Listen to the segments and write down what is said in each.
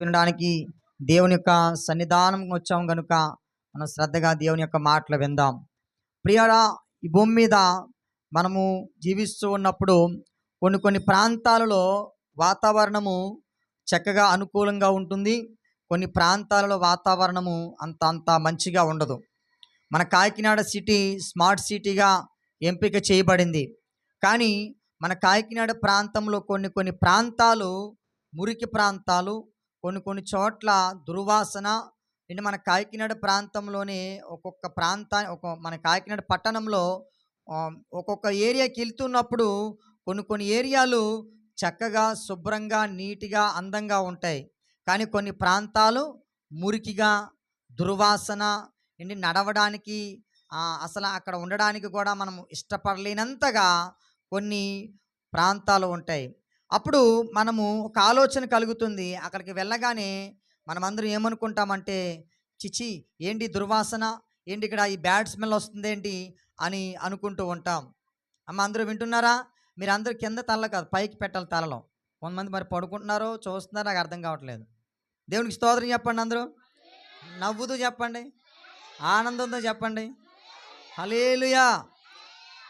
వినడానికి దేవుని యొక్క సన్నిధానం వచ్చాం గనుక మనం శ్రద్ధగా దేవుని యొక్క మాటలు విందాం. ప్రియరా ఈ భూమి మీద మనము జీవిస్తూ ఉన్నప్పుడు కొన్ని కొన్ని ప్రాంతాలలో వాతావరణము చక్కగా అనుకూలంగా ఉంటుంది. కొన్ని ప్రాంతాలలో వాతావరణము అంత అంత మంచిగా ఉండదు. మన కాకినాడ సిటీ స్మార్ట్ సిటీగా ఎంపిక చేయబడింది. కానీ మన కాకినాడ ప్రాంతంలో కొన్ని కొన్ని ప్రాంతాలు మురికి ప్రాంతాలు కొన్ని కొన్ని చోట్ల దుర్వాసన అంటే మన కాకినాడ ప్రాంతంలోనే ఒక్కొక్క ప్రాంతా ఒక మన కాకినాడ పట్టణంలో ఒక్కొక్క ఏరియాకి వెళ్తున్నప్పుడు కొన్ని కొన్ని ఏరియాలు చక్కగా శుభ్రంగా నీట్గా అందంగా ఉంటాయి. కానీ కొన్ని ప్రాంతాలు మురికిగా దుర్వాసన ఏంటి నడవడానికి అసలు అక్కడ ఉండడానికి కూడా మనం ఇష్టపడలేనంతగా కొన్ని ప్రాంతాలు ఉంటాయి. అప్పుడు మనము ఒక ఆలోచన కలుగుతుంది. అక్కడికి వెళ్ళగానే మనమందరం ఏమనుకుంటామంటే చిచి ఏంటి దుర్వాసన? ఏంటి ఇక్కడ ఈ బ్యాడ్ స్మెల్ వస్తుందేంటి? అని అనుకుంటూ ఉంటాం. అమ్మ అందరూ వింటున్నారా? మీరు అందరూ కింద తల కాదు పైకి పెట్టాలి తలలో. కొంతమంది మరి పడుకుంటున్నారో చూస్తున్నారో నాకు అర్థం కావట్లేదు. దేవునికి స్తోత్రం చెప్పండి అందరూ. నవ్వుతూ చెప్పండి. ఆనందంతో చెప్పండి. హలేలుయా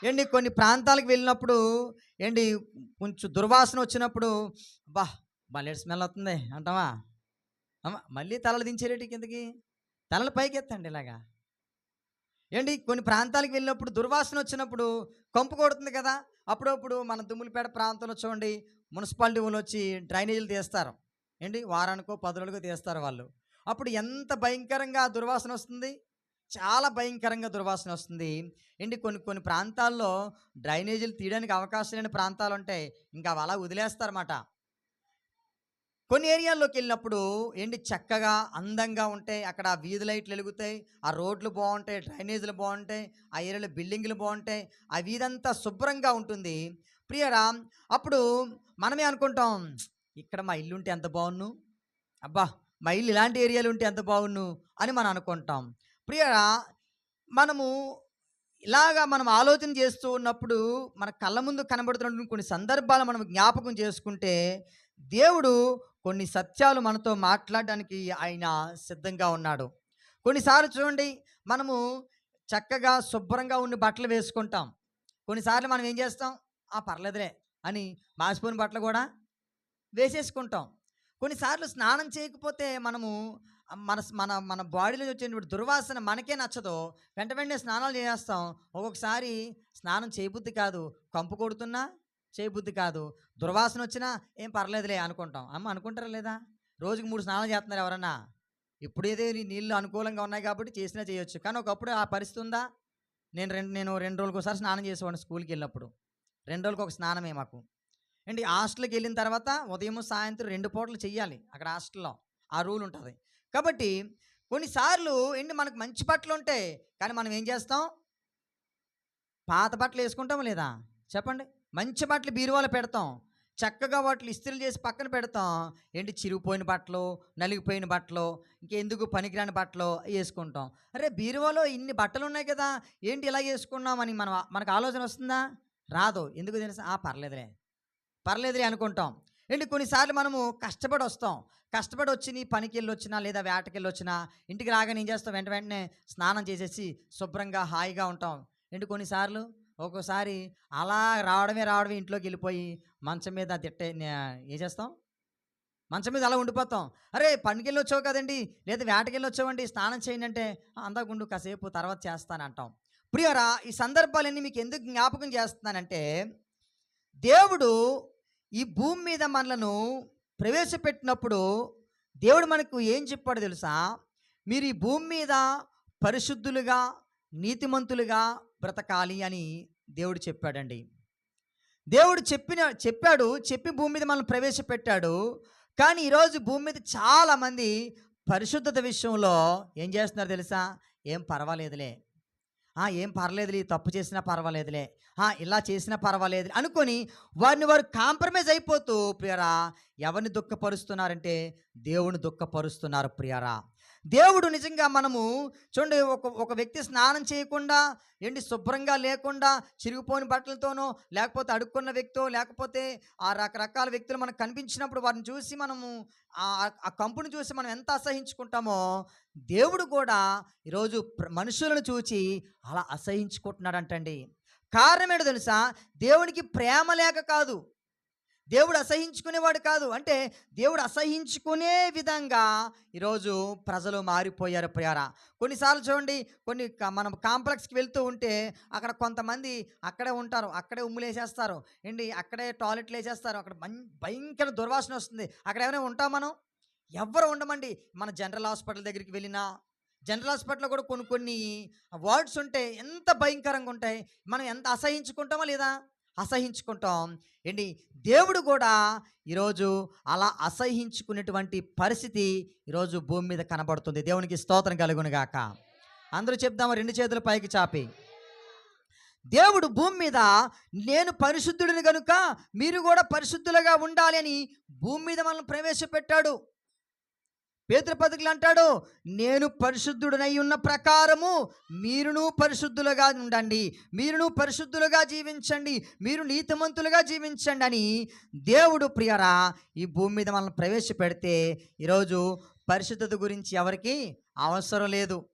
ఏంటి కొన్ని ప్రాంతాలకు వెళ్ళినప్పుడు ఏంటి కొంచెం దుర్వాసన వచ్చినప్పుడు బా బల్లెడ్ స్మెల్ వస్తుంది అంటావా? అమ్మ మళ్ళీ తలలు దించేరేటి కిందకి? తలలు పైకి ఎత్తండి ఇలాగా. ఏంటి కొన్ని ప్రాంతాలకు వెళ్ళినప్పుడు దుర్వాసన వచ్చినప్పుడు కంపు కొడుతుంది కదా అప్పుడప్పుడు మన దుమ్ములపేట ప్రాంతంలో చూడండి మున్సిపాలిటీ వాళ్ళు వచ్చి డ్రైనేజీలు తీస్తారు. ఏంటి? వారానికో పది రోజులకో తీస్తారు వాళ్ళు. అప్పుడు ఎంత భయంకరంగా దుర్వాసన వస్తుంది? చాలా భయంకరంగా దుర్వాసన వస్తుంది. ఏంటి? కొన్ని కొన్ని ప్రాంతాల్లో డ్రైనేజీలు తీయడానికి అవకాశం లేని ప్రాంతాలు ఉంటాయి ఇంకా అవి అలా వదిలేస్తారన్నమాట. కొన్ని ఏరియాల్లోకి వెళ్ళినప్పుడు ఏంటి? చక్కగా అందంగా ఉంటాయి. అక్కడ వీధి లైట్లు వెలుగుతాయి. ఆ రోడ్లు బాగుంటాయి. డ్రైనేజీలు బాగుంటాయి. ఆ ఏరియాలో బిల్డింగ్లు బాగుంటాయి. ఆ వీధంతా శుభ్రంగా ఉంటుంది. ప్రియరా అప్పుడు మనమే అనుకుంటాం ఇక్కడ మా ఇల్లు ఉంటే ఎంత బాగున్ను? అబ్బా! మా ఇల్లు ఇలాంటి ఏరియాలు ఉంటే ఎంత బాగున్ను? అని మనం అనుకుంటాం. ప్రియ మనము ఇలాగా మనం ఆలోచన చేస్తూ ఉన్నప్పుడు మన కళ్ళ ముందు కనబడుతున్న కొన్ని సందర్భాలు మనం జ్ఞాపకం చేసుకుంటే దేవుడు కొన్ని సత్యాలు మనతో మాట్లాడడానికి ఆయన సిద్ధంగా ఉన్నాడు. కొన్నిసార్లు చూడండి మనము చక్కగా శుభ్రంగా ఉండి బట్టలు వేసుకుంటాం. కొన్నిసార్లు మనం ఏం చేస్తాం ఆ పర్లేదులే అని మాసిపోయిన బట్టలు కూడా వేసేసుకుంటాం. కొన్నిసార్లు స్నానం చేయకపోతే మనము మన మన మన బాడీలో వచ్చేటువంటి దుర్వాసన మనకే నచ్చదో వెంట వెంటనే స్నానాలు చేస్తాం ఒక్కొక్కసారి స్నానం చేయబుద్ధి కాదు. కంపు కొడుతున్నా చేయబుద్ధి కాదు. దుర్వాసన వచ్చినా ఏం పర్లేదులే అనుకుంటాం. అమ్మ అనుకుంటారా లేదా? రోజుకి మూడు స్నానాలు చేస్తున్నారు ఎవరన్నా? ఇప్పుడు ఏదో నీళ్ళు అనుకూలంగా ఉన్నాయి కాబట్టి చేసినా చేయొచ్చు. కానీ ఒకప్పుడు ఆ పరిస్థితి ఉందా? నేను రెండు నేను రెండు రోజులకు ఒకసారి స్నానం చేసేవాడిని స్కూల్కి వెళ్ళినప్పుడు. రెండు రోజులకు ఒక స్నానమే మాకు. ఏంటి హాస్టల్కి వెళ్ళిన తర్వాత ఉదయం సాయంత్రం రెండు పూటలు చెయ్యాలి. అక్కడ హాస్టల్లో ఆ రూల్ ఉంటుంది. కాబట్టి కొన్నిసార్లు ఏంటి మనకు మంచి బట్టలు ఉంటాయి కానీ మనం ఏం చేస్తాం? పాత బట్టలు వేసుకుంటాం లేదా? చెప్పండి. మంచి బట్టలు బీరువాలో పెడతాం. చక్కగా వాటిని ఇస్త్రీలు చేసి పక్కన పెడతాం. ఏంటి చిరిగిపోయిన బట్టలు నలిగిపోయిన బట్టలు ఇంకెందుకు పనికిరాని బట్టలు వేసుకుంటాం. అరే బీరువాలో ఇన్ని బట్టలు ఉన్నాయి కదా! ఏంటి ఇలా వేసుకున్నామని మనం మనకు ఆలోచన వస్తుందా? రాదు. ఎందుకు తెలుసా? ఆ పర్లేదులే. పర్లేదులే అనుకుంటాం. ఏంటి కొన్నిసార్లు మనము కష్టపడి వస్తాం కష్టపడి వచ్చి నీ పనికి వెళ్ళొచ్చినా లేదా వేటకెళ్ళి వచ్చినా ఇంటికి రాగానే ఏం చేస్తాం? వెంట వెంటనే స్నానం చేసేసి శుభ్రంగా హాయిగా ఉంటాం. ఏంటి కొన్నిసార్లు. ఒక్కోసారి అలా రావడమే రావడమే ఇంట్లోకి వెళ్ళిపోయి మంచం మీద తిట్టే ఏం చేస్తాం? మంచం మీద అలా ఉండిపోతాం. అరే పనికెళ్ళి వచ్చావు కదండి! లేదా వేటకెళ్ళి వచ్చావండి స్నానం చేయండి అంటే "ఆ, కాసేపు తర్వాత చేస్తానంటాం ప్రియరా ఈ సందర్భాలన్నీ మీకు ఎందుకు జ్ఞాపకం చేస్తున్నానంటే దేవుడు ఈ భూమి మీద మనలను ప్రవేశపెట్టినప్పుడు దేవుడు మనకు ఏం చెప్పాడు తెలుసా? మీరు ఈ భూమి మీద పరిశుద్ధులుగా నీతిమంతులుగా బ్రతకాలి అని దేవుడు చెప్పాడండి. దేవుడు చెప్పిన చెప్పాడు చెప్పి భూమి మీద మనల్ని ప్రవేశపెట్టాడు. కానీ ఈరోజు భూమి మీద చాలామంది పరిశుద్ధత విషయంలో ఏం చేస్తున్నారు తెలుసా? ఏం పర్వాలేదులే. ఏం పర్లేదులే తప్పు చేసినా పర్వాలేదులే. ఇలా చేసినా పర్వాలేదు అనుకొని వారిని వారు కాంప్రమైజ్ అయిపోతూ ప్రియరా ఎవరిని దుఃఖపరుస్తున్నారంటే దేవుని దుఃఖపరుస్తున్నారు ప్రియరా. దేవుడు నిజంగా మనము చూడండి ఒక ఒక వ్యక్తి స్నానం చేయకుండా ఏంటి శుభ్రంగా లేకుండా చిరిగిపోయిన బట్టలతోనో లేకపోతే అడుక్కున్న వ్యక్తో లేకపోతే ఆ రకరకాల వ్యక్తులు మనకు కనిపించినప్పుడు వారిని చూసి మనము ఆ కంపుని చూసి మనం ఎంత అసహించుకుంటామో దేవుడు కూడా ఈరోజు మనుషులను చూచి అలా అసహించుకుంటున్నాడంటండి. కారణం ఏంటో తెలుసా? దేవునికి ప్రేమ లేక కాదు. దేవుడు అసహించుకునేవాడు కాదు. అంటే దేవుడు అసహించుకునే విధంగా ఈరోజు ప్రజలు మారిపోయారు ప్రియారా. కొన్నిసార్లు చూడండి కొన్ని మనం కాంప్లెక్స్కి వెళ్తూ ఉంటే అక్కడ కొంతమంది అక్కడే ఉంటారు అక్కడే ఉమ్ములేసేస్తారు. ఏంటి? అక్కడే టాయిలెట్లు వేసేస్తారు. అక్కడ భయంకర దుర్వాసన వస్తుంది. అక్కడ ఏమైనా ఉంటాం మనం? ఎవ్వరు ఉండమండి. మన జనరల్ హాస్పిటల్ దగ్గరికి వెళ్ళినా జనరల్ హాస్పిటల్లో కూడా కొన్ని కొన్ని వార్డ్స్ ఉంటాయి ఎంత భయంకరంగా ఉంటాయి. మనం ఎంత అసహించుకుంటామా లేదా? అసహించుకుంటాం. ఏంటి? దేవుడు కూడా ఈరోజు అలా అసహించుకునేటువంటి పరిస్థితి ఈరోజు భూమి మీద కనబడుతుంది. దేవునికి స్తోత్రం కలుగునుగాక అందరూ చెప్దాము? రెండు చేతులు పైకి చాపి. దేవుడు భూమి మీద నేను పరిశుద్ధుడిని కనుక మీరు కూడా పరిశుద్ధులుగా ఉండాలి అని భూమి మీద మనల్ని ప్రవేశపెట్టాడు. పేదల పథకులు అంటాడు నేను పరిశుద్ధుడనై ఉన్న ప్రకారము మీరును పరిశుద్ధులుగా ఉండండి. మీరును పరిశుద్ధులుగా జీవించండి. మీరు నీతిమంతులుగా జీవించండి అని దేవుడు ప్రియరా ఈ భూమి మీద మనల్ని ప్రవేశపెడితే ఈరోజు పరిశుద్ధత గురించి ఎవరికి అవసరం లేదు.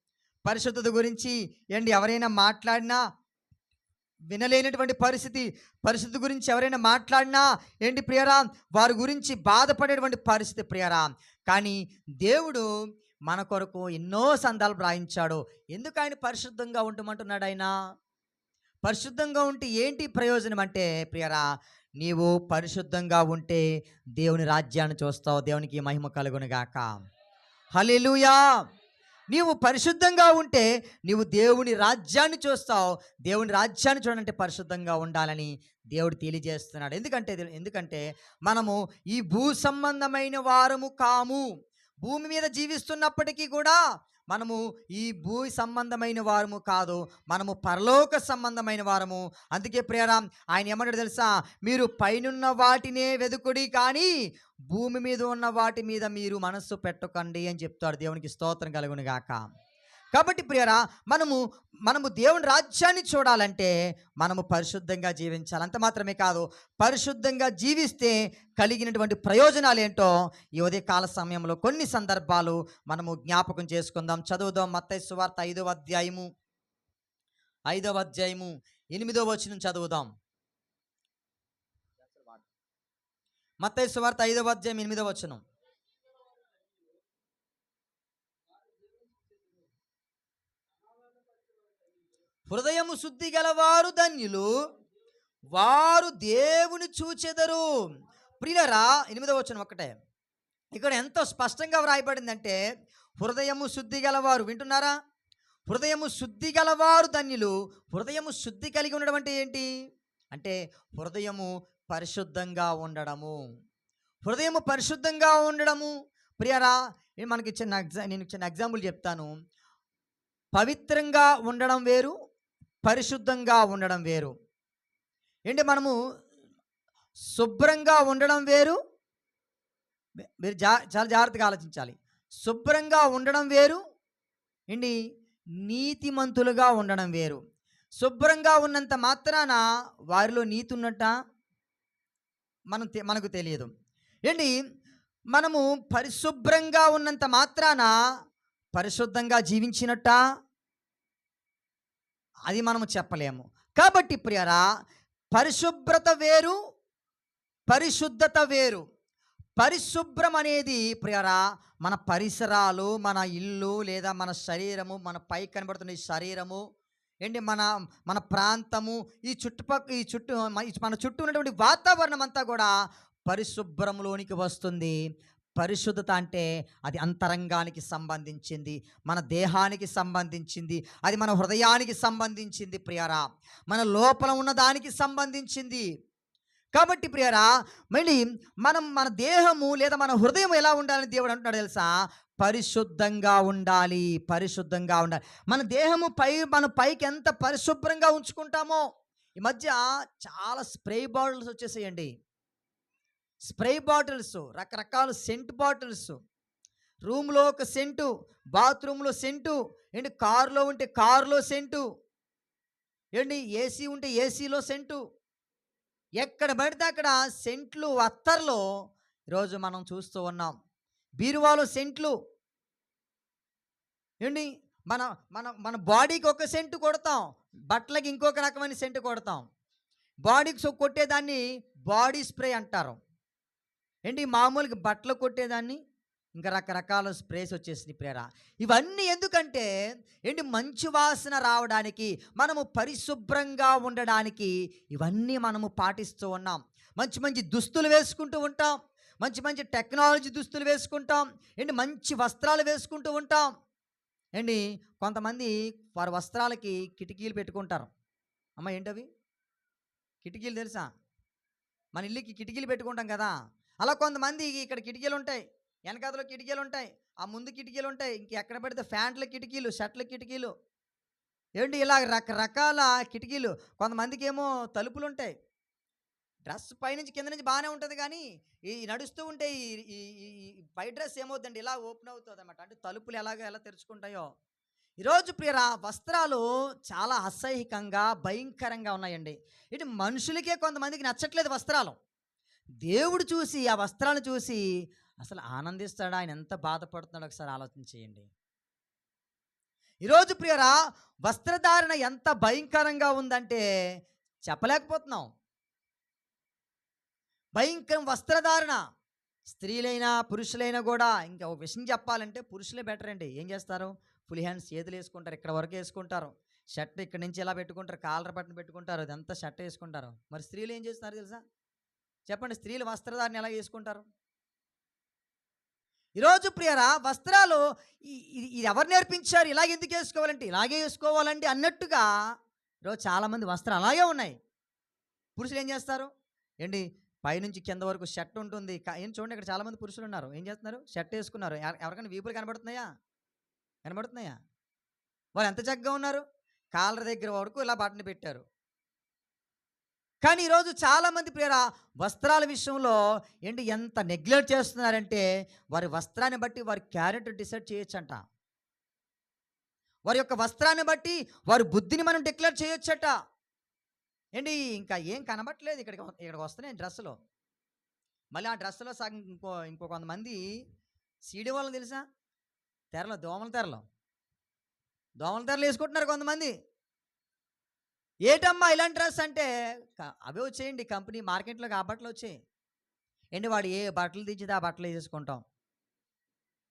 పరిశుద్ధత గురించి ఏంటి? ఎవరైనా మాట్లాడినా వినలేనటువంటి పరిస్థితి. పరిస్థితి గురించి ఎవరైనా మాట్లాడినా ఏంటి ప్రియరా? వారి గురించి బాధపడేటువంటి పరిస్థితి ప్రియరా. కానీ దేవుడు మన కొరకు ఎన్నో సందాలు రాయించాడు. ఎందుకు ఆయన పరిశుద్ధంగా ఉండమంటున్నాడు ఆయన? పరిశుద్ధంగా ఉంటే ఏంటి ప్రయోజనం అంటే ప్రియరా నీవు పరిశుద్ధంగా ఉంటే దేవుని రాజ్యాన్ని చూస్తావు దేవునికి మహిమ కలుగునుగాక. హలిలుయా నీవు పరిశుద్ధంగా ఉంటే నీవు దేవుని రాజ్యాన్ని చూస్తావు దేవుని రాజ్యాన్ని చూడాలంటే పరిశుద్ధంగా ఉండాలని దేవుడు తెలియజేస్తున్నాడు. ఎందుకంటే ఎందుకంటే మనము ఈ భూ సంబంధమైన వారము కాము. భూమి మీద జీవిస్తున్నప్పటికీ కూడా మనము ఈ భూ సంబంధమైన వారము కాదు. మనము పరలోక సంబంధమైన వారము. అందుకే ప్రియరా ఆయన ఏమంటాడు తెలుసా? మీరు పైనున్న వాటినే వెదుకుడి కానీ భూమి మీద ఉన్న వాటి మీద మీరు మనస్సు పెట్టకండి అని చెప్తాడు. దేవునికి స్తోత్రం కలుగును గాక. కాబట్టి ప్రియరా మనము మనము దేవుని రాజ్యాన్ని చూడాలంటే మనము పరిశుద్ధంగా జీవించాలి. అంత మాత్రమే కాదు పరిశుద్ధంగా జీవిస్తే కలిగినటువంటి ప్రయోజనాలు ఏంటో ఈ ఉదయకాల సమయంలో కొన్ని సందర్భాలు మనము జ్ఞాపకం చేసుకుందాం. చదువుదాం మత్తయ్య సువార్త ఐదవ అధ్యాయము ఐదవ అధ్యాయము ఎనిమిదవ వచనం చదువుదాం. మత్తయ్య సువార్త ఐదవ అధ్యాయం ఎనిమిదవ వచనం. హృదయము శుద్ధి గలవారు ధన్యులు వారు దేవుని చూచెదరు. ప్రియులరా ఎనిమిదవ వచ్చిన ఒకటే ఇక్కడ ఎంతో స్పష్టంగా వ్రాయబడిందంటే హృదయము శుద్ధి గలవారు వింటున్నారా? హృదయము శుద్ధి గలవారు ధన్యులు హృదయము శుద్ధి కలిగి ఉండడం అంటే ఏంటి? అంటే హృదయము పరిశుద్ధంగా ఉండడము. హృదయము పరిశుద్ధంగా ఉండడము. ప్రియరా ఇది మనకి చిన్న ఎగ్జా నేను చిన్న ఎగ్జాంపుల్ చెప్తాను. పవిత్రంగా ఉండడం వేరు పరిశుద్ధంగా ఉండడం వేరు. ఏంటి మనము శుభ్రంగా ఉండడం వేరు? మీరు జా చాలా జాగ్రత్తగా ఆలోచించాలి. శుభ్రంగా ఉండడం వేరు? ఏంటి? నీతిమంతులుగా ఉండడం వేరు. శుభ్రంగా ఉన్నంత మాత్రాన వారిలో నీతి ఉన్నట్ట మనం తె- మనకు తెలియదు. ఏంటి? మనము పరిశుభ్రంగా ఉన్నంత మాత్రాన పరిశుద్ధంగా జీవించినట్ట? అది మనము చెప్పలేము. కాబట్టి ప్రియరా పరిశుభ్రత వేరు పరిశుద్ధత వేరు. పరిశుభ్రం అనేది ప్రియరా మన పరిసరాలు మన ఇల్లు లేదా మన శరీరము మన పై కనబడుతున్న ఈ శరీరము ఏంటి మన మన ప్రాంతము ఈ చుట్టుపక్క ఈ చుట్టూ మన చుట్టూ ఉన్నటువంటి వాతావరణం అంతా కూడా పరిశుభ్రంలోనికి వస్తుంది. పరిశుద్ధత అంటే అది అంతరంగానికి సంబంధించింది మన దేహానికి సంబంధించింది అది మన హృదయానికి సంబంధించింది ప్రియరా. మన లోపల ఉన్న దానికి సంబంధించింది. కాబట్టి ప్రియరా మళ్ళీ మనం మన దేహము లేదా మన హృదయం ఎలా ఉండాలని దేవుడు అంటున్నాడు తెలుసా? పరిశుద్ధంగా ఉండాలి పరిశుద్ధంగా ఉండాలి. మన దేహము పై మన పైకి ఎంత పరిశుభ్రంగా ఉంచుకుంటామో ఈ మధ్య చాలా స్ప్రే బాటిల్స్ వచ్చేసేయండి. స్ప్రే బాటిల్స్ రకరకాల సెంట్ బాటిల్స్. రూమ్లో ఒక సెంటు బాత్రూంలో సెంటు ఏంటి కారులో ఉంటే కారులో సెంటు ఏంటి ఏసీ ఉంటే ఏసీలో సెంటు. ఎక్కడ పడితే అక్కడ సెంట్లు అత్తర్లో ఈరోజు మనం చూస్తూ ఉన్నాం. బీరువాలో సెంట్లు. ఏంటి మన మన మన బాడీకి ఒక సెంటు కొడతాం బట్టలకి ఇంకొక రకమైన సెంటు కొడతాం. బాడీకి కొట్టేదాన్ని బాడీ స్ప్రే అంటారు. ఏంటి మామూలుగా బట్టలు కొట్టేదాన్ని? ఇంకా రకరకాల స్ప్రేస్ వచ్చేసింది ప్రేర. ఇవన్నీ ఎందుకంటే ఏంటి మంచి వాసన రావడానికి మనము పరిశుభ్రంగా ఉండడానికి ఇవన్నీ మనము పాటిస్తూ ఉన్నాం. మంచి మంచి దుస్తులు వేసుకుంటూ ఉంటాం. మంచి మంచి టెక్నాలజీ దుస్తులు వేసుకుంటాం. ఏంటి మంచి వస్త్రాలు వేసుకుంటూ ఉంటాం. ఏంటి కొంతమంది వారి వస్త్రాలకి కిటికీలు పెట్టుకుంటారు. అమ్మ ఏంటవి? కిటికీలు తెలుసా? మన ఇల్లుకి కిటికీలు పెట్టుకుంటాం కదా. అలా కొంతమంది ఇక్కడ కిటికీలు ఉంటాయి వెనకాతలో కిటికీలు ఉంటాయి ఆ ముందు కిటికీలు ఉంటాయి ఇంక ఎక్కడ పెడితే ఫ్యాంట్ల కిటికీలు షర్ట్ల కిటికీలు. ఏంటి ఇలా రకరకాల కిటికీలు. కొంతమందికి ఏమో తలుపులు ఉంటాయి డ్రెస్ పైనుంచి కింద నుంచి బాగానే ఉంటుంది కానీ ఈ నడుస్తూ ఉంటే ఈ ఈ ఈ పై డ్రెస్ ఏమవుతుందండి ఇలా ఓపెన్ అవుతుంది అనమాట అంటే తలుపులు ఎలాగ ఎలా తెరుచుకుంటాయో. ఈరోజు ప్రియరా వస్త్రాలు చాలా అసహ్యకంగా భయంకరంగా ఉన్నాయండి. ఇటు మనుషులకే కొంతమందికి నచ్చట్లేదు వస్త్రాలు. దేవుడు చూసి ఆ వస్త్రాలను చూసి అసలు ఆనందిస్తాడా? ఆయన ఎంత బాధపడుతున్నాడో ఒకసారి ఆలోచన చేయండి. ఈరోజు ప్రియరా వస్త్రధారణ ఎంత భయంకరంగా ఉందంటే చెప్పలేకపోతున్నాం. భయంకరం వస్త్రధారణ. స్త్రీలైనా పురుషులైనా కూడా ఇంకా ఒక విషయం చెప్పాలంటే పురుషులే బెటర్ అండి. ఏం చేస్తారు? ఫుల్ హ్యాండ్స్ చేతులు వేసుకుంటారు ఇక్కడ వరకు వేసుకుంటారు. షర్ట్ ఇక్కడ నుంచి ఎలా పెట్టుకుంటారు కాలర్ బట్టన్ పెట్టుకుంటారు అదంతా షర్ట్ వేసుకుంటారు. మరి స్త్రీలు ఏం చేస్తున్నారు తెలుసా? చెప్పండి స్త్రీలు వస్త్రధారణ ఎలా వేసుకుంటారు ఈరోజు ప్రియరా వస్త్రాలు ఈ- ఇది ఎవరు నేర్పించారు? ఇలాగ ఎందుకు వేసుకోవాలంటే ఇలాగే వేసుకోవాలంటే అన్నట్టుగా ఈరోజు చాలామంది వస్త్రాలు అలాగే ఉన్నాయి. పురుషులు ఏం చేస్తారు? ఏంటి పైనుంచి కింద వరకు షర్ట్ ఉంటుంది. ఏం చూడండి ఇక్కడ చాలామంది పురుషులు ఉన్నారు. ఏం చేస్తున్నారు? షర్ట్ వేసుకున్నారు. ఎవరికైనా వీపులు కనబడుతున్నాయా? కనబడుతున్నాయా? వాళ్ళు ఎంత చక్కగా ఉన్నారు? కాలర్ దగ్గర వరకు ఇలా బట్టను పెట్టారు. కానీ ఈరోజు చాలామంది ప్రియరా వస్త్రాల విషయంలో ఏంటి ఎంత నెగ్లెక్ట్ చేస్తున్నారంటే వారి వస్త్రాన్ని బట్టి వారి క్యారెక్టర్ డిసైడ్ చేయొచ్చంట. వారి యొక్క వస్త్రాన్ని బట్టి వారి బుద్ధిని మనం డిక్లేర్ చేయొచ్చట. ఏంటి ఇంకా ఏం కనబట్లేదు ఇక్కడికి ఇక్కడికి వస్తున్నాయి డ్రెస్సులో. మళ్ళీ ఆ డ్రెస్సులో సగం ఇంకో ఇంకో కొంతమంది సీడీ వాళ్ళని తెలుసా? తెరలో దోమల తెరలో. దోమల తెరలు వేసుకుంటున్నారు కొంతమంది. ఏటమ్మా ఇలాంటి డ్రెస్ అంటే? అవే వచ్చేయండి కంపెనీ మార్కెట్లోకి ఆ బట్టలు వచ్చాయి. ఏంటి వాడు ఏ బట్టలు దించితే ఆ బట్టలు వేసేసుకుంటాం?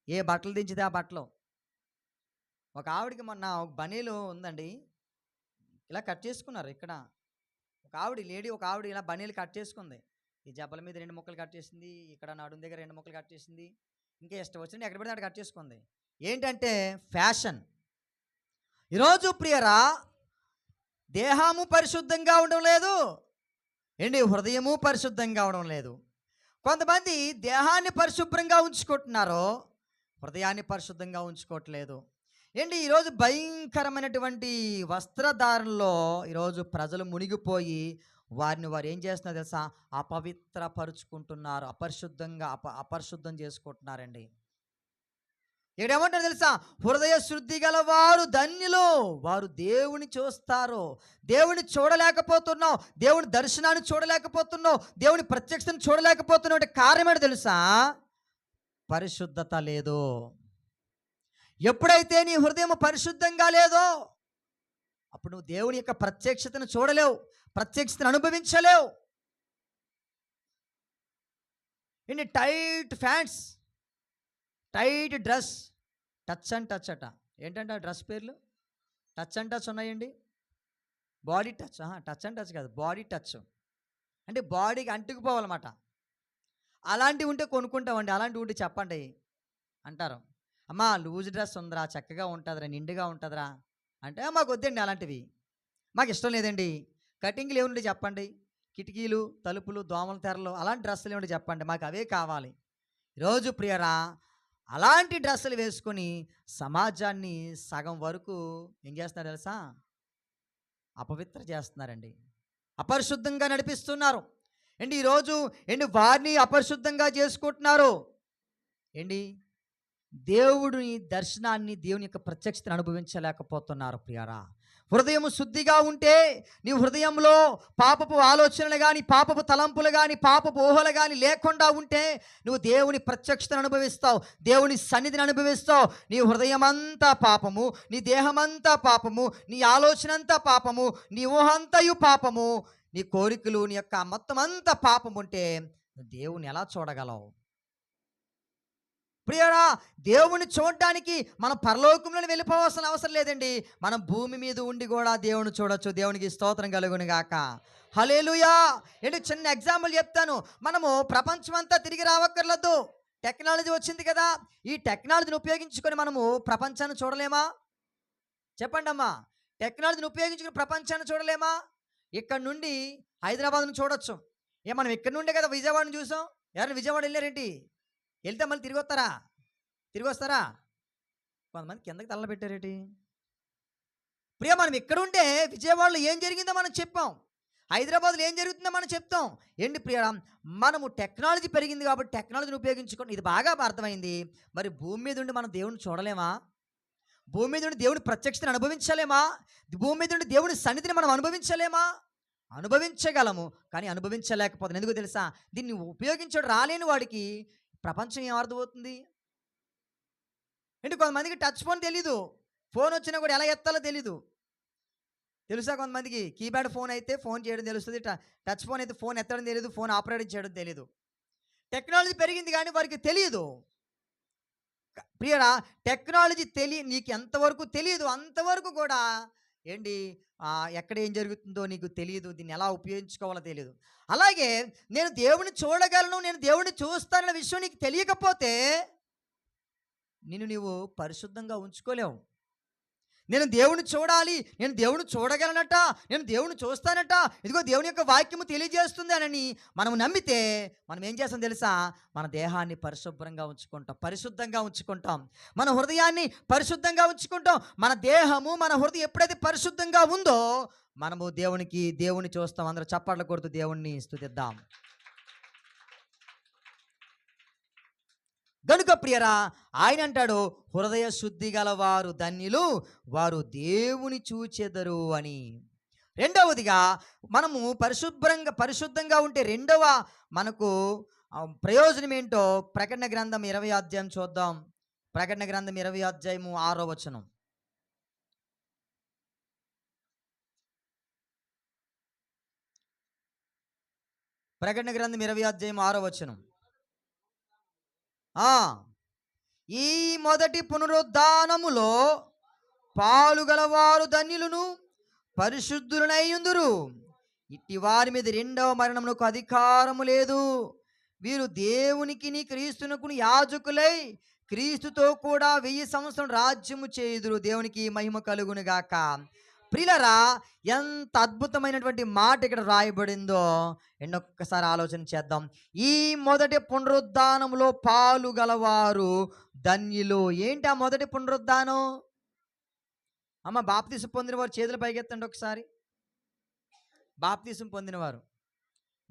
ఏ బట్టలు దించితే ఆ బట్టలు? ఒక ఆవిడకి మొన్న ఒక బనీలు ఉందండి. ఇలా కట్ చేసుకున్నారు ఇక్కడ. ఒక ఆవిడ లేడీ ఒక ఆవిడ ఇలా బనీలు కట్ చేసుకుంది. ఈ జబ్బల మీద రెండు ముక్కలు కట్ చేసింది ఇక్కడ నడుం దగ్గర రెండు ముక్కలు కట్ చేసింది. ఇంకా ఇష్టం వచ్చింది ఎక్కడ పడితే అక్కడ కట్ చేసుకుంది. ఏంటంటే ఫ్యాషన్. ఈరోజు ప్రియరా దేహము పరిశుద్ధంగా ఉండడం లేదు ఏంటి? హృదయము పరిశుద్ధంగా ఉండడం లేదు. కొంతమంది దేహాన్ని పరిశుభ్రంగా ఉంచుకుంటున్నారు హృదయాన్ని పరిశుద్ధంగా ఉంచుకోవట్లేదు. ఏంటి? ఈరోజు భయంకరమైనటువంటి వస్త్రధారణలో ఈరోజు ప్రజలు మునిగిపోయి వారిని వారు ఏం చేస్తున్నారు తెలుసా? అపవిత్రపరుచుకుంటున్నారు అపరిశుద్ధంగా అప అపరిశుద్ధం చేసుకుంటున్నారండి. ఏడేమంటారు తెలుసా? హృదయ శుద్ధి గల వారు ధన్యులు. వారు దేవుని చూస్తారు. దేవుని చూడలేకపోతున్నావు. దేవుని దర్శనాన్ని చూడలేకపోతున్నావు. దేవుని ప్రత్యక్షతను చూడలేకపోతున్నావు అంటే కారణం తెలుసా? పరిశుద్ధత లేదు. ఎప్పుడైతే నీ హృదయం పరిశుద్ధంగా లేదో అప్పుడు నువ్వు దేవుని యొక్క ప్రత్యక్షతను చూడలేవు. ప్రత్యక్షతను అనుభవించలేవు. ఇన్ని tight pants tight dress. Touch and touch అట. ఏంటంటే ఆ డ్రెస్ పేర్లు? టచ్ అండ్ టచ్ ఉన్నాయండి. Body touch. Touch and touch కాదు. Body touch. అంటే బాడీకి అంటుకుపోవాలన్నమాట. అలాంటివి ఉంటే కొనుక్కుంటామండి. అలాంటివి ఉంటే చెప్పండి. అంటారు. అమ్మా లూజ్ డ్రెస్ ఉందిరా చక్కగా ఉంటుందిరా నిండుగా ఉంటుందిరా అంటే మాకు వద్దండి అలాంటివి. మాకు ఇష్టం లేదండి. కటింగ్లు ఏముంటే చెప్పండి. కిటికీలు తలుపులు దోమల తెరలు అలాంటి డ్రెస్సులు ఏమిటి చెప్పండి. మాకు అవే కావాలి. ఈరోజు ప్రియరా అలాంటి డ్రెస్సులు వేసుకొని సమాజాన్ని సగం వరకు ఏం చేస్తున్నారు తెలుసా? అపవిత్ర చేస్తున్నారండి. అపరిశుద్ధంగా నడిపిస్తున్నారు. ఏంటి ఈరోజు ఏంటి వారిని అపరిశుద్ధంగా చేసుకుంటున్నారు? ఏంటి? దేవుడిని దర్శనాన్ని దేవుని యొక్క ప్రత్యక్షతను అనుభవించలేకపోతున్నారు ప్రియారా. హృదయం శుద్ధిగా ఉంటే నీ హృదయంలో పాపపు ఆలోచనలు కానీ పాపపు తలంపులు కానీ పాపపు ఊహలు కానీ లేకుండా ఉంటే నువ్వు దేవుని ప్రత్యక్షతను అనుభవిస్తావు దేవుని సన్నిధిని అనుభవిస్తావు. నీ హృదయం అంతా పాపము నీ దేహమంతా పాపము నీ ఆలోచన అంతా పాపము నీ ఊహంతయు పాపము నీ కోరికలు నీ యొక్క మొత్తం అంతా పాపం ఉంటే దేవుని ఎలా చూడగలవు? ప్రియరా దేవుని చూడడానికి మనం పరలోకంలో వెళ్ళిపోవాల్సిన అవసరం లేదండి. మనం భూమి మీద ఉండి కూడా దేవుని చూడొచ్చు. దేవునికి స్తోత్రం కలుగును గాక. హలేలుయా ఏంటి చిన్న ఎగ్జాంపుల్ చెప్తాను. మనము ప్రపంచం అంతా తిరిగి రావక్కర్లేదు. టెక్నాలజీ వచ్చింది కదా. ఈ టెక్నాలజీని ఉపయోగించుకొని మనము ప్రపంచాన్ని చూడలేమా? చెప్పండి అమ్మా. టెక్నాలజీని ఉపయోగించుకుని ప్రపంచాన్ని చూడలేమా? ఇక్కడ నుండి హైదరాబాద్ను చూడొచ్చు. ఏ మనం ఇక్కడ నుండే కదా విజయవాడను చూసాం? ఎవరైనా విజయవాడ వెళ్ళారేంటి? వెళ్తే మళ్ళీ తిరిగి వస్తారా తిరిగి వస్తారా కొంతమంది కిందకి తల్లబెట్టారేటి ప్రియ మనం ఇక్కడ ఉంటే విజయవాడలో ఏం జరిగిందో మనం చెప్పాం. హైదరాబాద్లో ఏం జరుగుతుందో మనం చెప్తాం. ఏంటి ప్రియ మనము టెక్నాలజీ పెరిగింది కాబట్టి టెక్నాలజీని ఉపయోగించుకొని ఇది బాగా అర్థమైంది. మరి భూమి మీద ఉండి మనం దేవుని చూడలేమా? భూమి మీద ఉండి దేవుని ప్రత్యక్షతను అనుభవించలేమా? భూమి మీద ఉండి దేవుని సన్నిధిని మనం అనుభవించలేమా? అనుభవించగలము కానీ అనుభవించలేకపోతుంది ఎందుకు తెలుసా? దీన్ని ఉపయోగించడం రాలేని వాడికి ప్రపంచం ఏం అర్థమవుతుంది ఏంటి కొంతమందికి టచ్ ఫోన్ తెలీదు. ఫోన్ వచ్చినా కూడా ఎలా ఎత్తాలో తెలీదు. తెలుసా కొంతమందికి? కీప్యాడ్ ఫోన్ అయితే ఫోన్ చేయడం తెలుస్తుంది ట- టచ్ ఫోన్ అయితే ఫోన్ ఎత్తడం తెలియదు ఫోన్ ఆపరేట్ చేయడం తెలియదు టెక్నాలజీ పెరిగింది కానీ వారికి తెలియదు ప్రియరా టెక్నాలజీ తెలియ నీకు ఎంతవరకు తెలియదు అంతవరకు కూడా ఏంటి ఎక్కడ ఏం జరుగుతుందో నీకు తెలియదు దీన్ని ఎలా ఉపయోగించుకోవాలో తెలియదు అలాగే నేను దేవుని చూడగలను నేను దేవుని చూస్తానన్న విషయం నీకు తెలియకపోతే నిన్ను నీవు పరిశుద్ధంగా ఉంచుకోలేవు. నేను దేవుని చూడాలి నేను దేవుని చూడగలనట నేను దేవుని చూస్తానట. ఇదిగో దేవుని యొక్క వాక్యము తెలియజేస్తుంది అని మనం నమ్మితే మనం ఏం చేస్తాం తెలుసా? మన దేహాన్ని పరిశుభ్రంగా ఉంచుకుంటాం పరిశుద్ధంగా ఉంచుకుంటాం. మన హృదయాన్ని పరిశుద్ధంగా ఉంచుకుంటాం. మన దేహము మన హృదయం ఎప్పుడైతే పరిశుద్ధంగా ఉందో మనము దేవునికి దేవుని చూస్తాం. అందరూ చప్పట్లు కొడుతూ దేవుణ్ణి స్థుతిద్దాం గనుక ప్రియరా ఆయన అంటాడు హృదయ శుద్ధి గలవారు ధన్యులు వారు దేవుని చూచెదరు అని. రెండవదిగా మనము పరిశుభ్రంగా పరిశుద్ధంగా ఉంటే రెండవ మనకు ప్రయోజనం ఏంటో ప్రకటన గ్రంథం ఇరవై అధ్యాయం చూద్దాం. ప్రకటన గ్రంథం ఇరవై అధ్యాయము ఆరో వచనం. ప్రకటన గ్రంథం ఇరవై అధ్యాయం ఆరో వచనం. ఈ మొదటి పునరుద్ధానములో పాలుగలవారు ధన్యులను పరిశుద్ధులనయ్యుందురు ఇట్టి వారి మీద రెండవ మరణమునకు అధికారము లేదు. వీరు దేవునికి క్రీస్తునకు యాజకులై క్రీస్తుతో కూడా వెయ్యి సంవత్సరం రాజ్యము చేయుదురు. దేవునికి మహిమ కలుగునుగాక. ప్రిలరా ఎంత అద్భుతమైనటువంటి మాట ఇక్కడ రాయబడిందో ఎన్నొక్కసారి ఆలోచన చేద్దాం. ఈ మొదటి పునరుద్ధానంలో పాలు గలవారు ధన్యులు. ఏంటి ఆ మొదటి పునరుద్ధానం? అమ్మ బాప్తీసం పొందిన వారు చేతులు పైకెత్తండి ఒకసారి. బాప్తీసం పొందినవారు.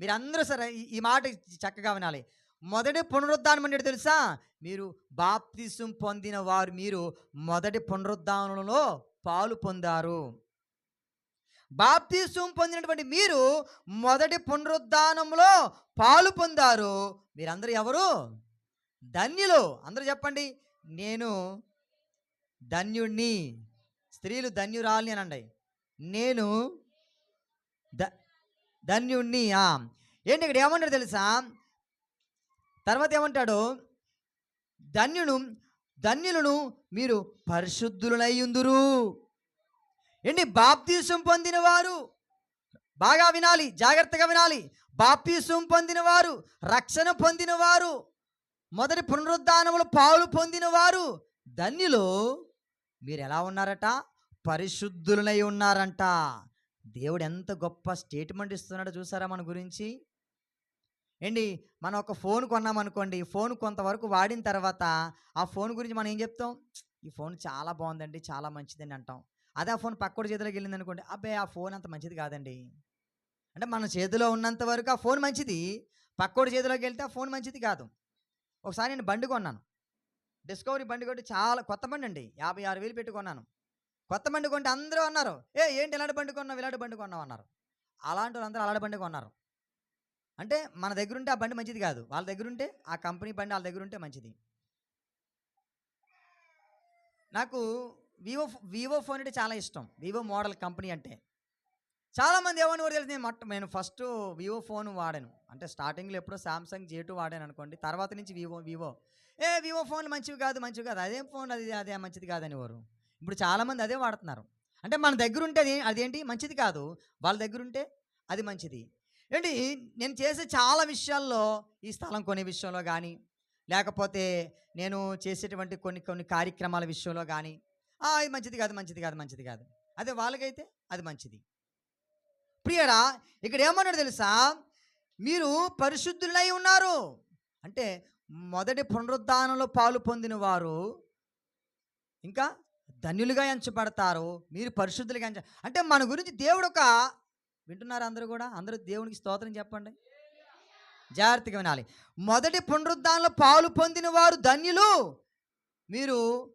మీరందరూ సరే ఈ- ఈ మాట చక్కగా వినాలి. మొదటి పునరుద్ధానం అంటే తెలుసా? మీరు బాప్తిసం పొందిన వారు మీరు మొదటి పునరుద్ధానంలో పాలు పొందారు. బాప్తీసం పొందినటువంటి మీరు మొదటి పునరుద్ధానంలో పాలు పొందారు. మీరందరూ ఎవరు? ధన్యులు. అందరూ చెప్పండి. నేను ధన్యుణ్ణి. స్త్రీలు ధన్యురాలని అనండి. నేను ద ధన్యుణ్ణి. ఆ. ఏంటి ఇక్కడ ఏమంటాడు తెలుసా? తర్వాత ఏమంటాడు? ధన్యును ధన్యులను మీరు పరిశుద్ధులనయ్యుందురు ఏంటి బాప్తీసం పొందినవారు? బాగా వినాలి జాగ్రత్తగా వినాలి. బాప్తీసం పొందినవారు రక్షణ పొందినవారు. మొదటి పునరుద్ధానములు పాలు పొందినవారు. ధన్యులు. మీరు ఎలా ఉన్నారట? పరిశుద్ధులనై ఉన్నారంట. దేవుడు ఎంత గొప్ప స్టేట్మెంట్ ఇస్తున్నాడో చూసారా మన గురించి? ఏంటి మనం ఒక ఫోన్ కొన్నామనుకోండి ఫోన్ కొంతవరకు వాడిన తర్వాత ఆ ఫోన్ గురించి మనం ఏం చెప్తాం? ఈ ఫోన్ చాలా బాగుందండి చాలా మంచిదని అంటాం. అదే ఆ ఫోన్ పక్కడి చేతిలోకి వెళ్ళింది అనుకోండి అబ్బాయి ఆ ఫోన్ అంత మంచిది కాదండి. అంటే మన చేతిలో ఉన్నంత వరకు ఆ ఫోన్ మంచిది పక్కోడి చేతిలోకి వెళ్తే ఆ ఫోన్ మంచిది కాదు. ఒకసారి నేను బండి కొన్నాను. డిస్కవరీ బండి కొంటే చాలా కొత్త బండి అండి యాభై ఆరు వేలు పెట్టుకున్నాను. కొత్త బండి కొంటే అందరూ అన్నారు ఏ ఏంటి ఇలాంటి బండి కొన్నావు ఇలాంటి బండి కొన్నావు అన్నారు. అలాంటి వాళ్ళందరూ అలాంటి బండి కొన్నారు. అంటే మన దగ్గర ఉంటే ఆ బండి మంచిది కాదు వాళ్ళ దగ్గర ఉంటే ఆ కంపెనీ బండి వాళ్ళ దగ్గర ఉంటే మంచిది. నాకు వివో వివో ఫోన్ అంటే చాలా ఇష్టం. వివో మోడల్ కంపెనీ అంటే. చాలామంది ఏమని కూడా తెలుసు నేను మొట్ట నేను ఫస్ట్ వివో ఫోన్ వాడాను. అంటే స్టార్టింగ్లో ఎప్పుడో సామ్సంగ్ జే టూ వాడాను అనుకోండి తర్వాత నుంచి వివో వివో ఏ వివో ఫోన్ మంచివి కాదు మంచివి కాదు అదేం ఫోన్ అది అదే మంచిది కాదని వారు ఇప్పుడు చాలామంది అదే వాడుతున్నారు. అంటే మన దగ్గర ఉంటే అది అదేంటి? మంచిది కాదు. వాళ్ళ దగ్గర ఉంటే అది మంచిది. ఏంటి? నేను చేసే చాలా విషయాల్లో ఈ స్థలం కొనే విషయంలో కానీ లేకపోతే నేను చేసేటువంటి కొన్ని కొన్ని కార్యక్రమాల విషయంలో కానీ ఇది మంచిది కాదు మంచిది కాదు మంచిది కాదు. అదే వాళ్ళకైతే అది మంచిది. ప్రియరా ఇక్కడ ఏమన్నాడు తెలుసా? మీరు పరిశుద్ధులై ఉన్నారు. అంటే మొదటి పునరుద్ధానంలో పాలు పొందిన వారు ఇంకా ధన్యులుగా ఎంచబడతారు. మీరు పరిశుద్ధులుగా ఎంచ అంటే మన గురించి దేవుడు ఒక వింటున్నారు అందరూ కూడా? అందరూ దేవునికి స్తోత్రం చెప్పండి. జాగ్రత్తగా వినాలి. మొదటి పునరుద్ధానంలో పాలు పొందిన వారు ధన్యులు. మీరు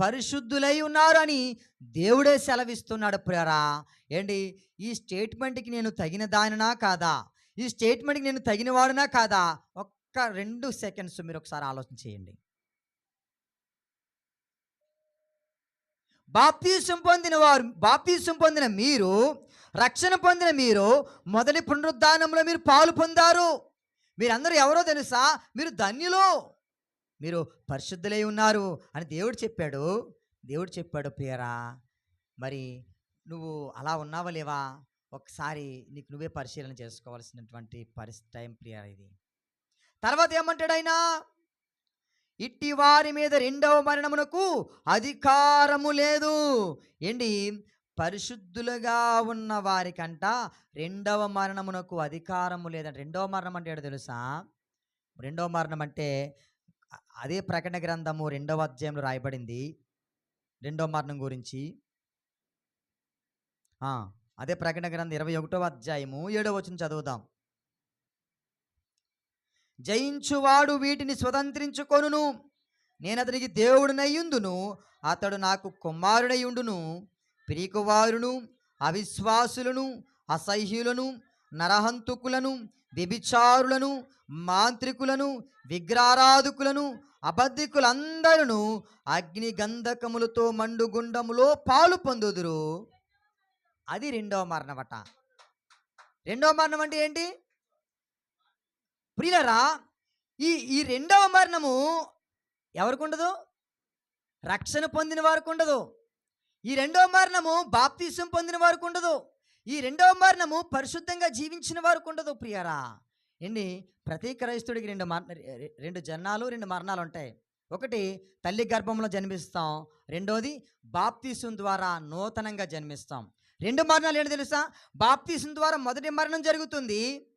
పరిశుద్ధులై ఉన్నారు అని దేవుడే సెలవిస్తున్నాడు ప్రియరా. ఏంటి? ఈ స్టేట్మెంట్కి నేను తగిన దానినా కాదా? ఈ స్టేట్మెంట్కి నేను తగిన వాడునా కాదా? ఒక్క రెండు సెకండ్స్ మీరు ఒకసారి ఆలోచన చేయండి. బాప్తీసం పొందిన వారు బాప్తీసం పొందిన మీరు రక్షణ పొందిన మీరు మొదటి పునరుద్ధానంలో మీరు పాలు పొందారు. మీరందరూ ఎవరో తెలుసా? మీరు ధన్యులు. మీరు పరిశుద్ధులై ఉన్నారు అని దేవుడు చెప్పాడు. దేవుడు చెప్పాడు ప్రియరా మరి నువ్వు అలా ఉన్నావా లేవా? ఒకసారి నీకు నువ్వే పరిశీలన చేసుకోవాల్సినటువంటి పరిస్థితి టైం ప్రియరా ఇది. తర్వాత ఏమంటాడు ఆయన ఇట్టి వారి మీద రెండవ మరణమునకు అధికారము లేదు. ఏంటి? పరిశుద్ధులుగా ఉన్న వారికంట రెండవ మరణమునకు అధికారము లేదంటే. రెండవ మరణం అంటే ఏంటో తెలుసా? రెండవ మరణం అంటే అదే ప్రకటన గ్రంథము రెండవ అధ్యాయంలో రాయబడింది. రెండవ మరణం గురించి. అదే ప్రకటన గ్రంథం ఇరవై ఒకటవ అధ్యాయము ఏడవ వచ్చిన చదువుదాం. జయించువాడు వీటిని స్వతంత్రించుకొనును. నేను అతనికి దేవుడినయ్యుందును అతడు నాకు కుమారుడయ్యుండును పిరికువారును అవిశ్వాసులను అసహ్యులను నరహంతుకులను వ్యభిచారులను మాంత్రికులను విగ్రహారాధకులను అబద్ధికులందరూ అగ్ని గంధకములతో మండుగుండములో పాలు పొందుదురు. అది రెండవ మరణమట. రెండవ మరణం అంటే ఏంటి? ప్రియులరా ఈ ఈ రెండవ మరణము ఎవరికి ఉండదు రక్షణ పొందిన వారికి ఉండదు ఈ రెండవ మరణము బాప్తీసం పొందిన వారికి ఉండదు ఈ రెండవ మరణము పరిశుద్ధంగా జీవించిన వారికి ఉండదు ప్రియరా. ఏంటి? ప్రతి క్రైస్తుడికి రెండు మరణ రెండు జన్మాలు రెండు మరణాలు ఉంటాయి. ఒకటి తల్లి గర్భంలో జన్మిస్తాం. రెండోది బాప్తీసం ద్వారా నూతనంగా జన్మిస్తాం. రెండు మరణాలు ఏంటి తెలుసా? బాప్తీసం ద్వారా మొదటి మరణం జరుగుతుంది.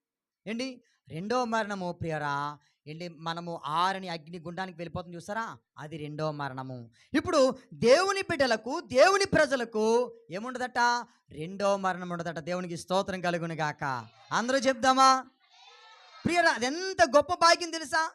ఏంటి? రెండవ మరణము ప్రియరా ఏంటి? మనము ఆరని అగ్ని గుండానికి వెళ్ళిపోతుంది చూసారా? అది రెండో మరణము. ఇప్పుడు దేవుని బిడ్డలకు దేవుని ప్రజలకు ఏముండదట? రెండో మరణం ఉండదట. దేవునికి స్తోత్రం కలుగును గాక. అందరూ చెప్దామా? ప్రియరా అదెంత గొప్ప భాగ్యం తెలుసా?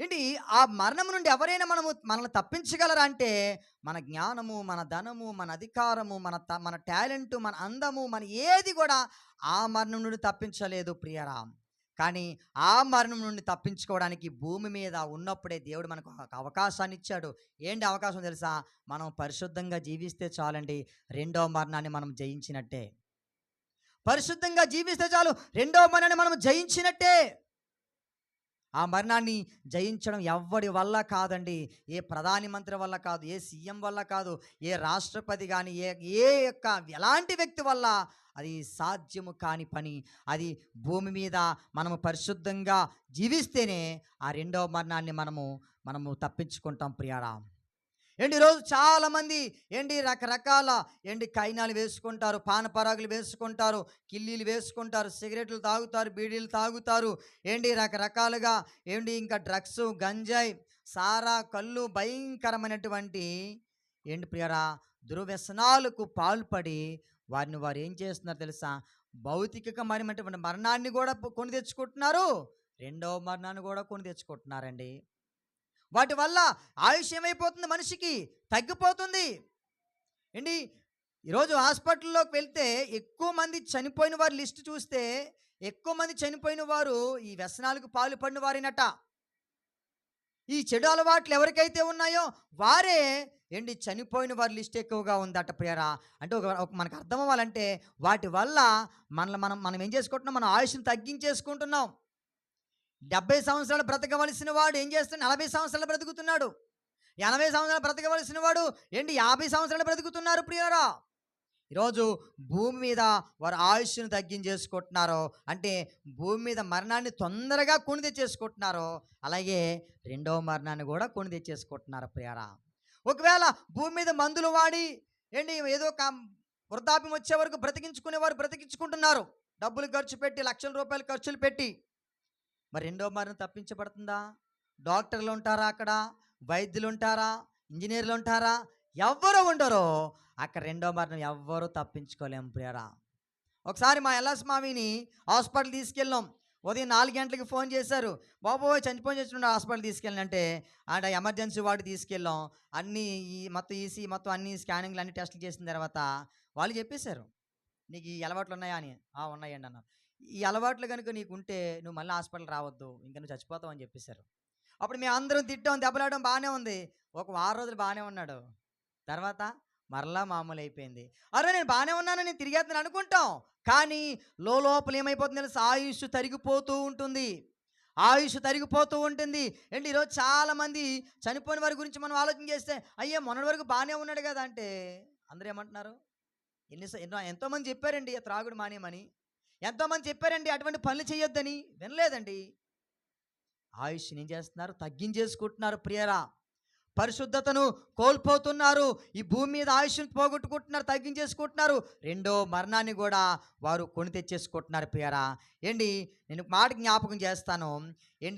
ఏంటి? ఆ మరణం నుండి ఎవరైనా మనము మనల్ని తప్పించగలరా అంటే మన జ్ఞానము మన ధనము మన అధికారము మన త- మన టాలెంట్ మన అందము మన ఏది కూడా ఆ మరణం నుండి తప్పించలేదు ప్రియరా. కానీ ఆ మరణం నుండి తప్పించుకోవడానికి భూమి మీద ఉన్నప్పుడే దేవుడు మనకు ఒక అవకాశాన్ని ఇచ్చాడు. ఏంటి అవకాశం తెలుసా? మనం పరిశుద్ధంగా జీవిస్తే చాలండి రెండో మరణాన్ని మనం జయించినట్టే. పరిశుద్ధంగా జీవిస్తే చాలు రెండో మరణాన్ని మనం జయించినట్టే. ఆ మరణాన్ని జయించడం ఎవ్వడి వల్ల కాదండి ఏ ప్రధానమంత్రి వల్ల కాదు ఏ సీఎం వల్ల కాదు ఏ రాష్ట్రపతి కానీ ఏ ఏ యొక్క ఎలాంటి వ్యక్తి వల్ల అది సాధ్యము కాని పని. అది భూమి మీద మనము పరిశుద్ధంగా జీవిస్తేనే ఆ రెండవ మరణాన్ని మనము మనము తప్పించుకుంటాం ప్రియారా. ఏంటి ఈరోజు చాలామంది ఏంటి రకరకాల ఏంటి కైనాలు వేసుకుంటారు పానపరాగులు వేసుకుంటారు కిల్లీలు వేసుకుంటారు సిగరెట్లు తాగుతారు బీడీలు తాగుతారు. ఏంటి రకరకాలుగా ఏంటి ఇంకా డ్రగ్స్ గంజాయి సారా కళ్ళు భయంకరమైనటువంటి ఏంటి ప్రియరా దుర్వ్యసనాలకు పాల్పడి వారిని వారు ఏం చేస్తున్నారు తెలుసా? భౌతికమైనటువంటి మరణాన్ని కూడా కొని తెచ్చుకుంటున్నారు. రెండవ మరణాన్ని కూడా కొని తెచ్చుకుంటున్నారండి. వాటి వల్ల ఆయుష్ ఏమైపోతుంది మనిషికి? తగ్గిపోతుంది. ఏంటి? ఈరోజు హాస్పిటల్లోకి వెళ్తే ఎక్కువ మంది చనిపోయిన వారి లిస్ట్ చూస్తే ఎక్కువ మంది చనిపోయిన వారు ఈ వ్యసనాలకు పాల్పడిన వారినట. ఈ చెడు అలవాట్లు ఎవరికైతే ఉన్నాయో వారే ఏంటి చనిపోయిన వారి లిస్ట్ ఎక్కువగా ఉందట ప్రియరా. అంటే ఒక ఒక మనకు అర్థం అవ్వాలంటే వాటి వల్ల మనల్ని మనం మనం ఏం చేసుకుంటున్నాం? మనం ఆయుష్ని తగ్గించేసుకుంటున్నాం. డెబ్బై సంవత్సరాలు బ్రతకవలసిన వాడు ఏం చేస్తున్నాడు? నలభై సంవత్సరాలు బ్రతుకుతున్నాడు. ఎనభై సంవత్సరాలు బ్రతకవలసిన వాడు ఏంటి? యాభై సంవత్సరాలు బ్రతుకుతున్నారు ప్రియరా. ఈరోజు భూమి మీద వారు ఆయుష్ను తగ్గించేసుకుంటున్నారో అంటే భూమి మీద మరణాన్ని తొందరగా కొని తెచ్చేసుకుంటున్నారో అలాగే రెండవ మరణాన్ని కూడా కొని తెచ్చేసుకుంటున్నారు ప్రియరా. ఒకవేళ భూమి మీద మందులు వాడి ఏంటి ఏదో ఒక వృద్ధాప్యం వచ్చే వరకు బ్రతికించుకునే వారు బ్రతికించుకుంటున్నారు. డబ్బులు ఖర్చు పెట్టి లక్షల రూపాయలు ఖర్చులు పెట్టి. మరి రెండో మరణం తప్పించబడుతుందా? డాక్టర్లు ఉంటారా అక్కడ? వైద్యులు ఉంటారా? ఇంజనీర్లు ఉంటారా? ఎవ్వరు ఉండరో అక్కడ రెండో మరణం ఎవ్వరూ తప్పించుకోలేము ప్రియరా. ఒకసారి మా ఎల్ఎస్ మామిని హాస్పిటల్ తీసుకెళ్ళాం. ఉదయం నాలుగు గంటలకి ఫోన్ చేశారు. బాబోయ్ చనిపోయి చచ్చిపోయిన హాస్పిటల్ తీసుకెళ్ళాలంటే ఆడ ఎమర్జెన్సీ వార్డు తీసుకెళ్ళాం. అన్నీ ఈ మొత్తం ఈసీ మొత్తం అన్ని స్కానింగ్లు అన్ని టెస్టులు చేసిన తర్వాత వాళ్ళు చెప్పేశారు. నీకు ఈ అలవాట్లు ఉన్నాయా? అని. "ఆ, ఉన్నాయండి అన్నారు. ఈ అలవాట్లు కనుక నీకు ఉంటే నువ్వు మళ్ళీ హాస్పిటల్ రావద్దు. ఇంకా నువ్వు చచ్చిపోతావు అని చెప్పేశారు. అప్పుడు మేము అందరం తిట్టాం దెబ్బలాడడం బాగానే ఉంది. ఒక వారం రోజులు బాగానే ఉన్నాడు. తర్వాత మరలా మామూలు అయిపోయింది అరే నేను బాగానే ఉన్నాను నేను తిరిగేస్తున్నాను అనుకుంటాం. కానీ లోపల ఏమైపోతుంది తెలుసు? ఆయుష్ తరిగిపోతూ ఉంటుంది. ఆయుష్ తరిగిపోతూ ఉంటుంది. ఏంటి? ఈరోజు చాలామంది చనిపోయిన వారి గురించి మనం ఆలోచన చేస్తే అయ్యే మొన్నటి వరకు బాగానే ఉన్నాడు కదా అంటే అందరూ ఏమంటున్నారు? ఎన్ని ఎన్నో ఎంతోమంది చెప్పారండి త్రాగుడు మానేమని ఎంతోమంది చెప్పారండి అటువంటి పనులు చేయొద్దని వినలేదండి. ఆయుష్ని ఏం చేస్తున్నారు? తగ్గించేసుకుంటున్నారు ప్రియరా. పరిశుద్ధతను కోల్పోతున్నారు. ఈ భూమి మీద ఆయుష్ని పోగొట్టుకుంటున్నారు తగ్గించేసుకుంటున్నారు. రెండో మరణాన్ని కూడా వారు కొని తెచ్చేసుకుంటున్నారు పేరా ఏంటి? నేను మాట జ్ఞాపకం చేస్తాను. ఏంటి?